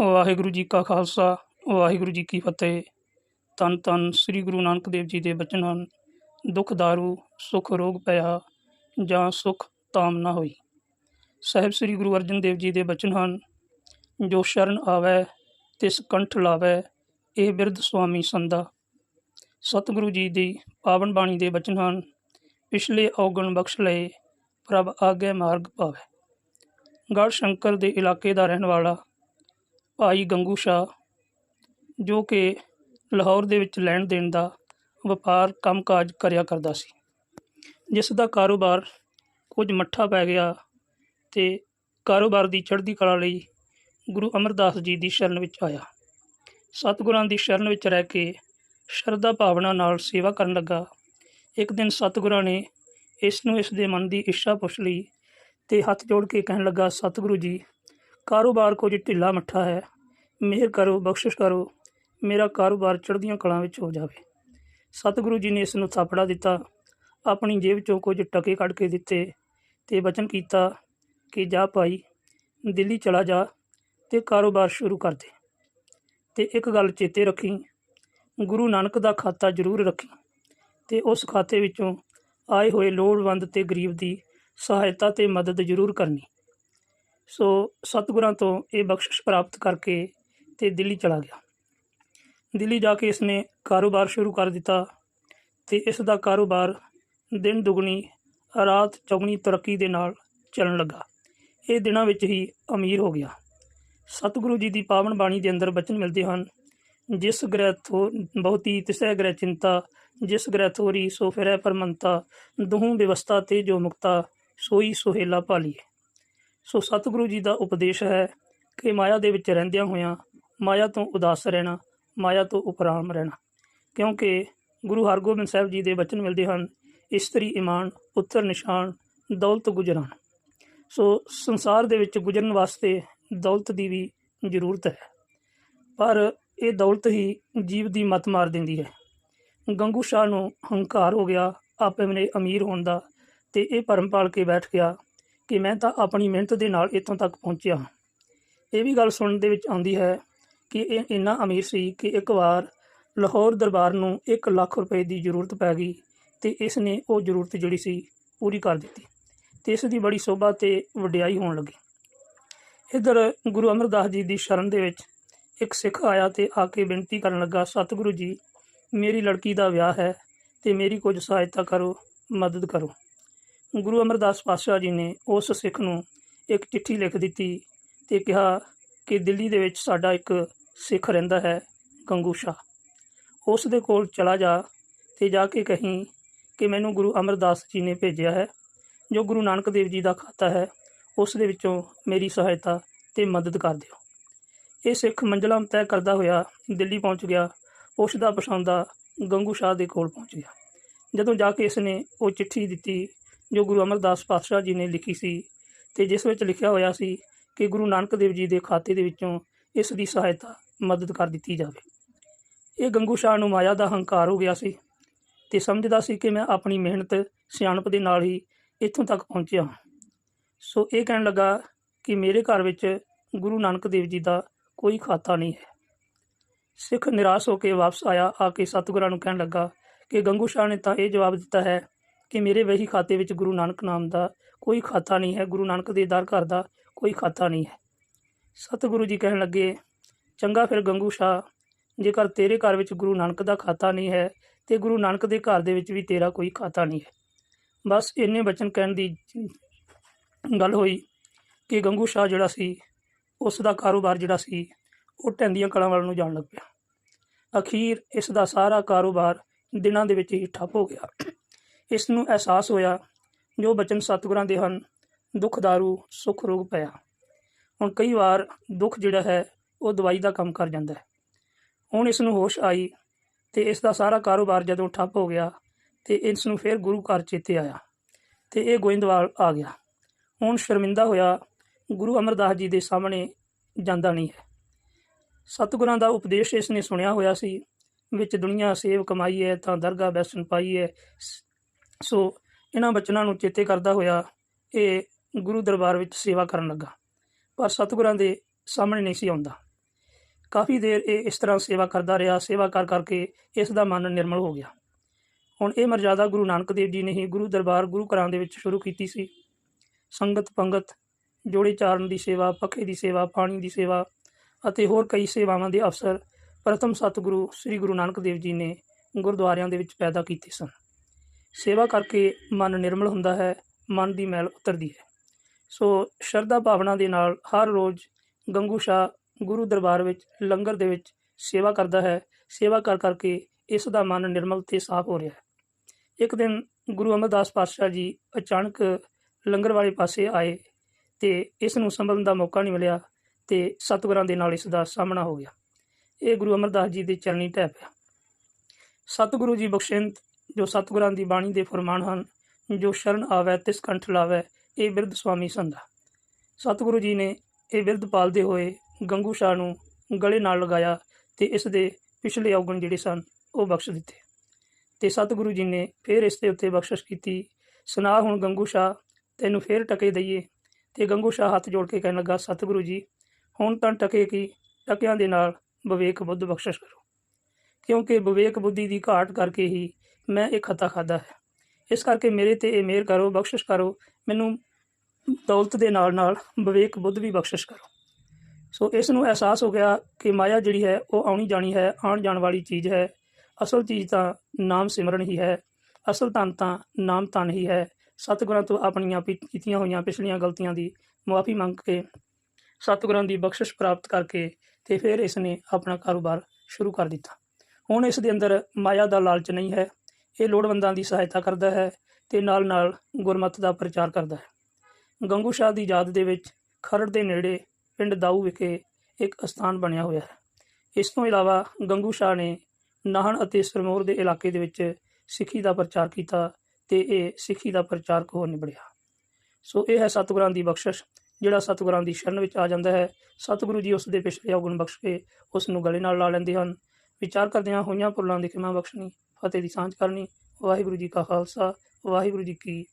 ਵਾਹਿਗੁਰੂ ਜੀ ਕਾ ਖਾਲਸਾ, ਵਾਹਿਗੁਰੂ ਜੀ ਕੀ ਫਤਿਹ। ਤਨ ਤਨ ਸ੍ਰੀ ਗੁਰੂ ਨਾਨਕ ਦੇਵ ਜੀ ਦੇ ਬਚਨ ਹਨ ਦੁੱਖ ਦਾਰੂ, ਸੁਖ ਰੋਗ ਪਿਆ ਜਾਂ ਸੁਖ ਤਾਮ ਨਾ ਹੋਈ। ਸਾਹਿਬ ਸ੍ਰੀ ਗੁਰੂ ਅਰਜਨ ਦੇਵ ਜੀ ਦੇ ਬਚਨ ਹਨ ਜੋ ਸ਼ਰਨ ਆਵੈ, ਤਿਸ ਕੰਠ ਲਾਵੈ, ਇਹ ਬਿਰਧ ਸੁਆਮੀ ਸੰਦਾ ਸਤਿਗੁਰੂ ਜੀ ਦੀ ਪਾਵਨ ਬਾਣੀ ਦੇ ਬਚਨ ਹਨ ਪਿਛਲੇ ਔਗਣ ਬਖਸ਼ ਲਏ ਪ੍ਰਭ ਆਗੇ ਮਾਰਗ ਪਾਵੇ। ਗੜ ਸ਼ੰਕਰ ਦੇ ਇਲਾਕੇ ਦਾ ਰਹਿਣ ਵਾਲਾ ਭਾਈ ਗੰਗੂ ਸ਼ਾਹ, ਜੋ ਕਿ ਲਾਹੌਰ ਦੇ ਵਿੱਚ ਲੈਣ ਦੇਣ ਦਾ ਵਪਾਰ ਕੰਮਕਾਜ ਕਰਿਆ ਕਰਦਾ ਸੀ। ਜਿਸ ਦਾ ਕਾਰੋਬਾਰ ਕੁਝ ਮੱਠਾ ਪੈ ਗਿਆ ਤੇ ਕਾਰੋਬਾਰ ਦੀ ਚੜ੍ਹਦੀ ਕਲਾ ਲਈ ਗੁਰੂ ਅਮਰਦਾਸ ਜੀ ਦੀ ਸ਼ਰਨ ਵਿੱਚ ਆਇਆ। ਸਤਿਗੁਰਾਂ ਦੀ ਸ਼ਰਨ ਵਿੱਚ ਰਹਿ ਕੇ ਸ਼ਰਧਾ ਭਾਵਨਾ ਨਾਲ ਸੇਵਾ ਕਰਨ ਲੱਗਾ। ਇੱਕ ਦਿਨ ਸਤਿਗੁਰਾਂ ਨੇ ਇਸ ਨੂੰ ਇਸ ਦੇ ਮਨ ਦੀ ਇੱਛਾ ਪੁੱਛ ਲਈ ਤੇ ਹੱਥ ਜੋੜ ਕੇ ਕਹਿਣ ਲੱਗਾ, ਸਤਿਗੁਰੂ ਜੀ ਕਾਰੋਬਾਰ ਕੁਝ ਢਿੱਲਾ ਮੱਠਾ ਹੈ। ਮਿਹਰ ਕਰੋ, ਬਖਸ਼ਿਸ਼ ਕਰੋ। ਮੇਰਾ ਕਾਰੋਬਾਰ ਚੜ੍ਹਦੀਆਂ ਕਲਾਂ ਵਿੱਚ ਹੋ ਜਾਵੇ। ਸਤਿਗੁਰੂ ਜੀ ਨੇ ਇਸ ਨੂੰ ਥਾਪੜਾ ਦਿੱਤਾ। ਆਪਣੀ ਜੇਬ ਚੋਂ ਕੁਝ ਟਕੇ ਕੱਢ ਕੇ ਦਿੱਤੇ ਤੇ ਬਚਨ ਕੀਤਾ ਕਿ ਜਾ ਭਾਈ, ਦਿੱਲੀ ਚਲਾ ਜਾ ਤੇ ਕਾਰੋਬਾਰ ਸ਼ੁਰੂ ਕਰ ਦੇ। ਤੇ ਇੱਕ ਗੱਲ ਚੇਤੇ ਰੱਖੀ। ਗੁਰੂ ਨਾਨਕ ਦਾ ਖਾਤਾ ਜ਼ਰੂਰ ਰੱਖੀ ਤੇ ਉਸ ਖਾਤੇ ਵਿੱਚੋਂ ਆਏ ਹੋਏ ਲੋੜਵੰਦ ਤੇ ਗਰੀਬ ਦੀ ਸਹਾਇਤਾ ਤੇ ਮਦਦ ਜ਼ਰੂਰ ਕਰਨੀ। ਸੋ ਸਤਿਗੁਰਾਂ ਤੋਂ ਇਹ ਬਖਸ਼ਿਸ਼ ਪ੍ਰਾਪਤ ਕਰਕੇ ਤੇ ਦਿੱਲੀ ਚਲਾ ਗਿਆ। ਦਿੱਲੀ ਜਾ ਕੇ ਇਸਨੇ ਕਾਰੋਬਾਰ ਸ਼ੁਰੂ ਕਰ ਦਿੱਤਾ ਤੇ ਇਸ ਦਾ ਕਾਰੋਬਾਰ ਦਿਨ ਦੁਗਣੀ, ਰਾਤ ਚੌਗਣੀ ਤਰੱਕੀ ਦੇ ਨਾਲ ਚੱਲਣ ਲੱਗਾ। ਇਹ ਦਿਨਾਂ ਵਿੱਚ ਹੀ ਅਮੀਰ ਹੋ ਗਿਆ। ਸਤਿਗੁਰੂ ਜੀ ਦੀ ਪਾਵਨ ਬਾਣੀ ਦੇ ਅੰਦਰ ਬਚਨ ਮਿਲਦੇ ਹਨ, ਜਿਸ ਗ੍ਰਹਿ ਥੋ ਬਹੁਤੀ ਤਿਸੈ ਗ੍ਰਹਿ ਚਿੰਤਾ, ਜਿਸ ਗ੍ਰਹਿ ਥੋਰੀ ਸੋ ਫਿਰੈ ਪਰਮੰਤਾ, ਦੁਹੂ ਵਿਵਸਥਾ ਤੇ ਜੋ ਮੁਕਤਾ, ਸੋਈ ਸੁਹੇਲਾ ਭਾਲੀਏ। ਸੋ ਸਤਿਗੁਰੂ ਜੀ ਦਾ ਉਪਦੇਸ਼ ਹੈ ਕਿ ਮਾਇਆ ਦੇ ਵਿੱਚ ਰਹਿੰਦਿਆਂ ਹੋਇਆਂ ਮਾਇਆ ਤੋਂ ਉਦਾਸ ਰਹਿਣਾ, ਮਾਇਆ ਤੋਂ ਉਪਰਾਮ ਰਹਿਣਾ। ਕਿਉਂਕਿ ਗੁਰੂ ਹਰਗੋਬਿੰਦ ਸਾਹਿਬ ਜੀ ਦੇ ਬਚਨ ਮਿਲਦੇ ਹਨ, ਇਸਤਰੀ ਇਮਾਨ, ਪੁੱਤਰ ਨਿਸ਼ਾਨ, ਦੌਲਤ ਗੁਜਰਾਨ। ਸੋ ਸੰਸਾਰ ਦੇ ਵਿੱਚ ਗੁਜ਼ਰਨ ਵਾਸਤੇ ਦੌਲਤ ਦੀ ਵੀ ਜ਼ਰੂਰਤ ਹੈ। ਪਰ ਇਹ ਦੌਲਤ ਹੀ ਜੀਵ ਦੀ ਮਤ ਮਾਰ ਦਿੰਦੀ ਹੈ। ਗੰਗੂ ਸ਼ਾਹ ਨੂੰ ਹੰਕਾਰ ਹੋ ਗਿਆ, ਆਪੇ ਮਨੇ ਅਮੀਰ ਹੋਣ ਦਾ ਤੇ ਇਹ ਭਰਮ ਪਾਲ ਕੇ ਬੈਠ ਗਿਆ ਕਿ ਮੈਂ ਤਾਂ ਆਪਣੀ ਮਿਹਨਤ ਦੇ ਨਾਲ ਇੱਥੋਂ ਤੱਕ ਪਹੁੰਚਿਆ ਹਾਂ। ਇਹ ਵੀ ਗੱਲ ਸੁਣਨ ਦੇ ਵਿੱਚ ਆਉਂਦੀ ਹੈ ਕਿ ਇਹ ਇੰਨਾ ਅਮੀਰ ਸੀ ਕਿ ਇੱਕ ਵਾਰ ਲਾਹੌਰ ਦਰਬਾਰ ਨੂੰ 1 ਲੱਖ ਰੁਪਏ ਦੀ ਜ਼ਰੂਰਤ ਪੈ ਗਈ ਤੇ ਇਸ ਨੇ ਉਹ ਜ਼ਰੂਰਤ ਜਿਹੜੀ ਸੀ ਪੂਰੀ ਕਰ ਦਿੱਤੀ ਤੇ ਇਸ ਦੀ ਬੜੀ ਸੋਭਾ ਤੇ ਵਡਿਆਈ ਹੋਣ ਲੱਗੀ। ਇਧਰ ਗੁਰੂ ਅਮਰਦਾਸ ਜੀ ਦੀ ਸ਼ਰਨ ਦੇ ਵਿੱਚ ਇੱਕ ਸਿੱਖ ਆਇਆ ਤੇ ਆ ਕੇ ਬੇਨਤੀ ਕਰਨ ਲੱਗਾ, ਸਤਿਗੁਰੂ ਜੀ, ਮੇਰੀ ਲੜਕੀ ਦਾ ਵਿਆਹ ਹੈ ਤੇ ਮੇਰੀ ਕੁਝ ਸਹਾਇਤਾ ਕਰੋ, ਮਦਦ ਕਰੋ। ਗੁਰੂ ਅਮਰਦਾਸ ਪਾਤਸ਼ਾਹ ਜੀ ਨੇ ਉਸ ਸਿੱਖ ਨੂੰ ਇੱਕ ਚਿੱਠੀ ਲਿਖ ਦਿੱਤੀ ਤੇ ਕਿਹਾ ਕਿ ਦਿੱਲੀ ਦੇ ਵਿੱਚ ਸਾਡਾ ਇੱਕ ਸਿੱਖ ਰਹਿੰਦਾ ਹੈ, ਗੰਗੂ ਸ਼ਾਹ। ਉਸ ਦੇ ਕੋਲ ਚਲਾ ਜਾ ਤੇ ਜਾ ਕੇ ਕਹੀਂ ਕਿ ਮੈਨੂੰ ਗੁਰੂ ਅਮਰਦਾਸ ਜੀ ਨੇ ਭੇਜਿਆ ਹੈ, ਜੋ ਗੁਰੂ ਨਾਨਕ ਦੇਵ ਜੀ ਦਾ ਖਾਤਾ ਹੈ, ਉਸ ਦੇ ਵਿੱਚੋਂ ਮੇਰੀ ਸਹਾਇਤਾ ਤੇ ਮਦਦ ਕਰ ਦਿਓ। ਇਹ ਸਿੱਖ ਮੰਜ਼ਲਾਂ ਤੈਅ ਕਰਦਾ ਹੋਇਆ ਦਿੱਲੀ ਪਹੁੰਚ ਗਿਆ ਪੁੱਛਦਾ ਪਛਾਉਂਦਾ ਗੰਗੂ ਸ਼ਾਹ ਦੇ ਕੋਲ ਪਹੁੰਚ ਗਿਆ। ਜਦੋਂ ਜਾ ਕੇ ਇਸ ਨੇ ਉਹ ਚਿੱਠੀ ਦਿੱਤੀ ਜੋ ਗੁਰੂ ਅਮਰਦਾਸ ਪਾਤਸ਼ਾਹ ਜੀ ਨੇ ਲਿਖੀ ਸੀ ਤੇ ਜਿਸ ਵਿੱਚ ਲਿਖਿਆ ਹੋਇਆ ਸੀ ਕਿ ਗੁਰੂ ਨਾਨਕ ਦੇਵ ਜੀ ਦੇ ਖਾਤੇ ਦੇ ਵਿੱਚੋਂ ਇਸ ਦੀ ਸਹਾਇਤਾ ਮਦਦ ਕਰ ਦਿੱਤੀ ਜਾਵੇ। ਇਹ ਗੰਗੂ ਸ਼ਾਹ ਨੂੰ ਮਾਇਆ ਦਾ ਹੰਕਾਰ ਹੋ ਗਿਆ ਸੀ ਤੇ ਸਮਝਦਾ ਸੀ ਕਿ ਮੈਂ ਆਪਣੀ ਮਿਹਨਤ ਸਿਆਣਪ ਦੇ ਨਾਲ ਹੀ ਇੱਥੋਂ ਤੱਕ ਪਹੁੰਚਿਆ ਹਾਂ। ਸੋ ਇਹ ਕਹਿਣ ਲੱਗਾ ਕਿ ਮੇਰੇ ਘਰ ਵਿੱਚ ਗੁਰੂ ਨਾਨਕ ਦੇਵ ਜੀ ਦਾ ਕੋਈ ਖਾਤਾ ਨਹੀਂ ਹੈ। ਸਿੱਖ ਨਿਰਾਸ਼ ਹੋ ਕੇ ਵਾਪਸ ਆਇਆ, ਆ ਕੇ ਸਤਿਗੁਰਾਂ ਨੂੰ ਕਹਿਣ ਲੱਗਾ ਕਿ ਗੰਗੂ ਸ਼ਾਹ ਨੇ ਤਾਂ ਇਹ ਜਵਾਬ ਦਿੱਤਾ ਹੈ ਕਿ ਮੇਰੇ ਵਹੀ ਖਾਤੇ ਵਿੱਚ ਗੁਰੂ ਨਾਨਕ ਨਾਮ ਦਾ ਕੋਈ ਖਾਤਾ ਨਹੀਂ ਹੈ, ਗੁਰੂ ਨਾਨਕ ਦੇ ਦਰ ਘਰ ਦਾ ਕੋਈ ਖਾਤਾ ਨਹੀਂ ਹੈ। ਸਤਿਗੁਰੂ ਜੀ ਕਹਿਣ ਲੱਗੇ, ਚੰਗਾ ਫਿਰ ਗੰਗੂ ਸ਼ਾਹ, ਜੇਕਰ ਤੇਰੇ ਘਰ ਵਿੱਚ ਗੁਰੂ ਨਾਨਕ ਦਾ ਖਾਤਾ ਨਹੀਂ ਹੈ, ਤੇ ਗੁਰੂ ਨਾਨਕ ਦੇ ਘਰ ਦੇ ਵਿੱਚ ਵੀ ਤੇਰਾ ਕੋਈ ਖਾਤਾ ਨਹੀਂ ਹੈ। ਬਸ ਇੰਨੇ ਬਚਨ ਕਹਿਣ ਦੀ ਗੱਲ ਹੋਈ ਕਿ ਗੰਗੂ ਸ਼ਾਹ ਜਿਹੜਾ ਸੀ, ਉਸ ਦਾ ਕਾਰੋਬਾਰ ਜਿਹੜਾ ਸੀ, ਉਹ ਟੈਂਦੀਆਂ ਕਲਾਂ ਵੱਲ ਨੂੰ ਜਾਣ ਲੱਗ ਪਿਆ। ਅਖੀਰ ਇਸ ਦਾ ਸਾਰਾ ਕਾਰੋਬਾਰ ਦਿਨਾਂ ਦੇ ਵਿੱਚ ਹੀ ਠੱਪ ਹੋ ਗਿਆ। ਇਸ ਨੂੰ ਅਹਿਸਾਸ ਹੋਇਆ ਜੋ ਬਚਨ ਸਤਿਗੁਰਾਂ ਦੇ ਹਨ, ਦੁੱਖ ਦਾਰੂ, ਸੁਖ ਰੋਗ ਪਿਆ। ਹੁਣ ਕਈ ਵਾਰ ਦੁੱਖ ਜਿਹੜਾ ਹੈ, ਉਹ ਦਵਾਈ ਦਾ ਕੰਮ ਕਰ ਜਾਂਦਾ ਹੈ। ਹੁਣ ਇਸ ਨੂੰ ਹੋਸ਼ ਆਈ ਤੇ ਇਸ ਦਾ ਸਾਰਾ ਕਾਰੋਬਾਰ ਜਦੋਂ ਠੱਪ ਹੋ ਗਿਆ ਤੇ ਇਸ ਨੂੰ ਫਿਰ ਗੁਰੂ ਘਰ ਚੇਤੇ ਆਇਆ ਤੇ ਇਹ ਗੋਇੰਦਵਾਲ ਆ ਗਿਆ। ਹੁਣ ਸ਼ਰਮਿੰਦਾ ਹੋਇਆ ਗੁਰੂ ਅਮਰਦਾਸ ਜੀ ਦੇ ਸਾਹਮਣੇ ਜਾਂਦਾ ਨਹੀਂ ਹੈ। ਸਤਿਗੁਰਾਂ ਦਾ ਉਪਦੇਸ਼ ਇਸ ਨੇ ਸੁਣਿਆ ਹੋਇਆ ਸੀ, ਵਿੱਚ ਦੁਨੀਆ ਸੇਵ ਕਮਾਈ ਹੈ, ਤਾਂ ਦਰਗਾਹ ਬੈਸਨ ਪਾਈ ਹੈ ਸੋ ਇਹਨਾਂ ਬਚਨਾਂ ਨੂੰ ਚੇਤੇ ਕਰਦਾ ਹੋਇਆ ਇਹ ਗੁਰੂ ਦਰਬਾਰ ਵਿੱਚ ਸੇਵਾ ਕਰਨ ਲੱਗਾ। ਪਰ ਸਤਿਗੁਰਾਂ ਦੇ ਸਾਹਮਣੇ ਨਹੀਂ ਸੀ ਆਉਂਦਾ। ਕਾਫੀ ਦੇਰ ਇਹ ਇਸ ਤਰ੍ਹਾਂ ਸੇਵਾ ਕਰਦਾ ਰਿਹਾ, ਸੇਵਾ ਕਰ ਕਰਕੇ ਇਸ ਦਾ ਮਨ ਨਿਰਮਲ ਹੋ ਗਿਆ। ਹੁਣ ਇਹ ਮਰਜ਼ਾਦਾ ਗੁਰੂ ਨਾਨਕ ਦੇਵ ਜੀ ਨੇ ਹੀ ਗੁਰੂ ਦਰਬਾਰ ਗੁਰੂ ਘਰਾਂ ਦੇ ਵਿੱਚ ਸ਼ੁਰੂ ਕੀਤੀ ਸੀ। ਸੰਗਤ, ਪੰਗਤ, ਜੋੜੇ ਚਾਰਨ ਦੀ ਸੇਵਾ, ਪੱਖੇ ਦੀ ਸੇਵਾ, ਪਾਣੀ ਦੀ ਸੇਵਾ ਅਤੇ ਹੋਰ ਕਈ ਸੇਵਾਵਾਂ ਦੇ ਅਵਸਰ ਪ੍ਰਥਮ ਸਤਿਗੁਰੂ ਸ੍ਰੀ ਗੁਰੂ ਨਾਨਕ ਦੇਵ ਜੀ ਨੇ ਗੁਰਦੁਆਰਿਆਂ ਦੇ ਵਿੱਚ ਪੈਦਾ ਕੀਤੇ ਸਨ। ਸੇਵਾ ਕਰਕੇ ਮਨ ਨਿਰਮਲ ਹੁੰਦਾ ਹੈ, ਮਨ ਦੀ ਮੈਲ ਉਤਰਦੀ ਹੈ। ਸੋ ਸ਼ਰਧਾ ਭਾਵਨਾ ਦੇ ਨਾਲ ਹਰ ਰੋਜ਼ ਗੰਗੂ ਸ਼ਾਹ ਗੁਰੂ ਦਰਬਾਰ ਵਿੱਚ, ਲੰਗਰ ਦੇ ਵਿੱਚ ਸੇਵਾ ਕਰਦਾ ਹੈ। ਸੇਵਾ ਕਰ ਕਰਕੇ ਇਸ ਦਾ ਮਨ ਨਿਰਮਲ ਤੇ ਸਾਫ਼ ਹੋ ਰਿਹਾ ਹੈ। ਇੱਕ ਦਿਨ ਗੁਰੂ ਅਮਰਦਾਸ ਪਾਤਸ਼ਾਹ ਜੀ ਅਚਾਨਕ ਲੰਗਰ ਵਾਲੇ ਪਾਸੇ ਆਏ ਤੇ ਇਸ ਨੂੰ ਸੰਭਲਣ ਦਾ ਮੌਕਾ ਨਹੀਂ ਮਿਲਿਆ ਤੇ ਸਤਿਗੁਰਾਂ ਦੇ ਨਾਲ ਇਸ ਦਾ ਸਾਹਮਣਾ ਹੋ ਗਿਆ। ਇਹ ਗੁਰੂ ਅਮਰਦਾਸ ਜੀ ਦੇ ਚਰਨੀ ਢਹਿ ਪਿਆ। ਸਤਿਗੁਰੂ ਜੀ ਬਖਸ਼ਿੰਦ ਜੋ ਸਤਿਗੁਰਾਂ ਦੀ ਬਾਣੀ ਦੇ ਫਰਮਾਨ ਹਨ, ਜੋ ਸ਼ਰਨ ਆਵੈ, ਤਿਸ ਕੰਠ ਲਾਵੈ, ਇਹ ਬਿਰਧ ਸੁਆਮੀ ਸੰਧਾ ਸਤਿਗੁਰੂ ਜੀ ਨੇ ਇਹ ਬਿਰਧ ਪਾਲਦੇ ਹੋਏ ਗੰਗੂ ਸ਼ਾਹ ਨੂੰ ਗਲੇ ਨਾਲ ਲਗਾਇਆ ਤੇ ਇਸ ਦੇ ਪਿਛਲੇ ਔਗਣ ਜਿਹੜੇ ਸਨ, ਉਹ ਬਖਸ਼ ਦਿੱਤੇ। ਤੇ ਸਤਿਗੁਰੂ ਜੀ ਨੇ ਫਿਰ ਇਸ ਦੇ ਉੱਤੇ ਬਖਸ਼ਿਸ਼ ਕੀਤੀ ਸੁਨਾ ਹੁਣ ਗੰਗੂ ਸ਼ਾਹ, ਤੈਨੂੰ ਫੇਰ ਟਕੇ ਦਈਏ। ਤੇ ਗੰਗੂ ਸ਼ਾਹ ਹੱਥ ਜੋੜ ਕੇ ਕਹਿਣ ਲੱਗਾ, ਸਤਿਗੁਰੂ ਜੀ, ਹੁਣ ਤਾਂ ਟਕੇ ਕੀ? ਟਕਿਆਂ ਦੇ ਨਾਲ ਵਿਵੇਕ ਬੁੱਧ ਬਖਸ਼ਿਸ਼ ਕਰੋ। ਕਿਉਂਕਿ ਵਿਵੇਕ ਬੁੱਧੀ ਦੀ ਘਾਟ ਕਰਕੇ ਹੀ ਮੈਂ ਇਹ ਖਤਾ ਖਾਦਾ ਹੈ। ਇਸ ਕਰਕੇ ਮੇਰੇ ਤੇ ਇਹ ਮਿਹਰ ਕਰੋ, ਬਖਸ਼ਿਸ਼ ਕਰੋ। ਮੈਨੂੰ ਦੌਲਤ ਦੇ ਨਾਲ ਨਾਲ ਵਿਵੇਕ ਬੁੱਧ ਵੀ ਬਖਸ਼ਿਸ਼ ਕਰੋ। ਸੋ ਇਸ ਨੂੰ ਅਹਿਸਾਸ ਹੋ ਗਿਆ ਕਿ ਮਾਇਆ ਜਿਹੜੀ ਹੈ, ਉਹ ਆਉਣੀ ਜਾਣੀ ਹੈ, ਆਉਣ ਜਾਣ ਵਾਲੀ ਚੀਜ਼ ਹੈ। ਅਸਲ ਚੀਜ਼ ਤਾਂ ਨਾਮ ਸਿਮਰਨ ਹੀ ਹੈ। ਅਸਲ ਧਨ ਤਾਂ ਨਾਮ ਧਨ ਹੀ ਹੈ। ਸਤਿਗੁਰਾਂ ਤੋਂ ਆਪਣੀਆਂ ਪੀ- ਕੀਤੀਆਂ ਹੋਈਆਂ ਪਿਛਲੀਆਂ ਗਲਤੀਆਂ ਦੀ ਮੁਆਫੀ ਮੰਗ ਕੇ ਸਤਿਗੁਰਾਂ ਦੀ ਬਖਸ਼ਿਸ਼ ਪ੍ਰਾਪਤ ਕਰਕੇ ਤੇ ਫਿਰ ਇਸ ਨੇ ਆਪਣਾ ਕਾਰੋਬਾਰ ਸ਼ੁਰੂ ਕਰ ਦਿੱਤਾ। ਹੁਣ ਇਸ ਦੇ ਅੰਦਰ ਮਾਇਆ ਦਾ ਲਾਲਚ ਨਹੀਂ ਹੈ। ਇਹ ਲੋੜਵੰਦਾਂ ਦੀ ਸਹਾਇਤਾ ਕਰਦਾ ਹੈ ਤੇ ਨਾਲ ਨਾਲ ਗੁਰਮਤ ਦਾ ਪ੍ਰਚਾਰ ਕਰਦਾ ਹੈ। ਗੰਗੂ ਸ਼ਾਹ ਦੀ ਯਾਦ ਦੇ ਵਿੱਚ ਖਰੜ ਦੇ ਨੇੜੇ ਪਿੰਡ ਦਾਊ ਵਿਖੇ ਇੱਕ ਅਸਥਾਨ ਬਣਿਆ ਹੋਇਆ ਹੈ। ਇਸ ਤੋਂ ਇਲਾਵਾ ਗੰਗੂ ਸ਼ਾਹ ਨੇ ਨਾਹਣ ਅਤੇ ਸਰਮੌਰ ਦੇ ਇਲਾਕੇ ਦੇ ਵਿੱਚ ਸਿੱਖੀ ਦਾ ਪ੍ਰਚਾਰ ਕੀਤਾ ਤੇ ਇਹ ਸਿੱਖੀ ਦਾ ਪ੍ਰਚਾਰਕ ਹੋ ਨਿਬੜਿਆ। ਸੋ ਇਹ ਹੈ ਸਤਿਗੁਰਾਂ ਦੀ ਬਖਸ਼ਿਸ਼, ਜਿਹੜਾ ਸਤਿਗੁਰਾਂ ਦੀ ਸ਼ਰਨ ਵਿੱਚ ਆ ਜਾਂਦਾ ਹੈ। ਸਤਿਗੁਰੂ ਜੀ ਉਸ ਦੇ ਪਿਛਲੇ ਔਗਣ ਬਖਸ਼ ਕੇ ਉਸ ਨੂੰ ਗਲੇ ਨਾਲ ਲਾ ਲੈਂਦੇ ਹਨ ਵਿਚਾਰ ਕਰਦਿਆਂ ਹੋਈਆਂ ਭੁੱਲਾਂ ਦੀ ਖਿਮਾ ਬਖਸ਼ਣੀ, ਫਤਿਹ ਦੀ ਸਾਂਝ ਕਰਨੀ, ਵਾਹਿਗੁਰੂ ਜੀ ਕਾ ਖਾਲਸਾ, ਵਾਹਿਗੁਰੂ ਜੀ ਕੀ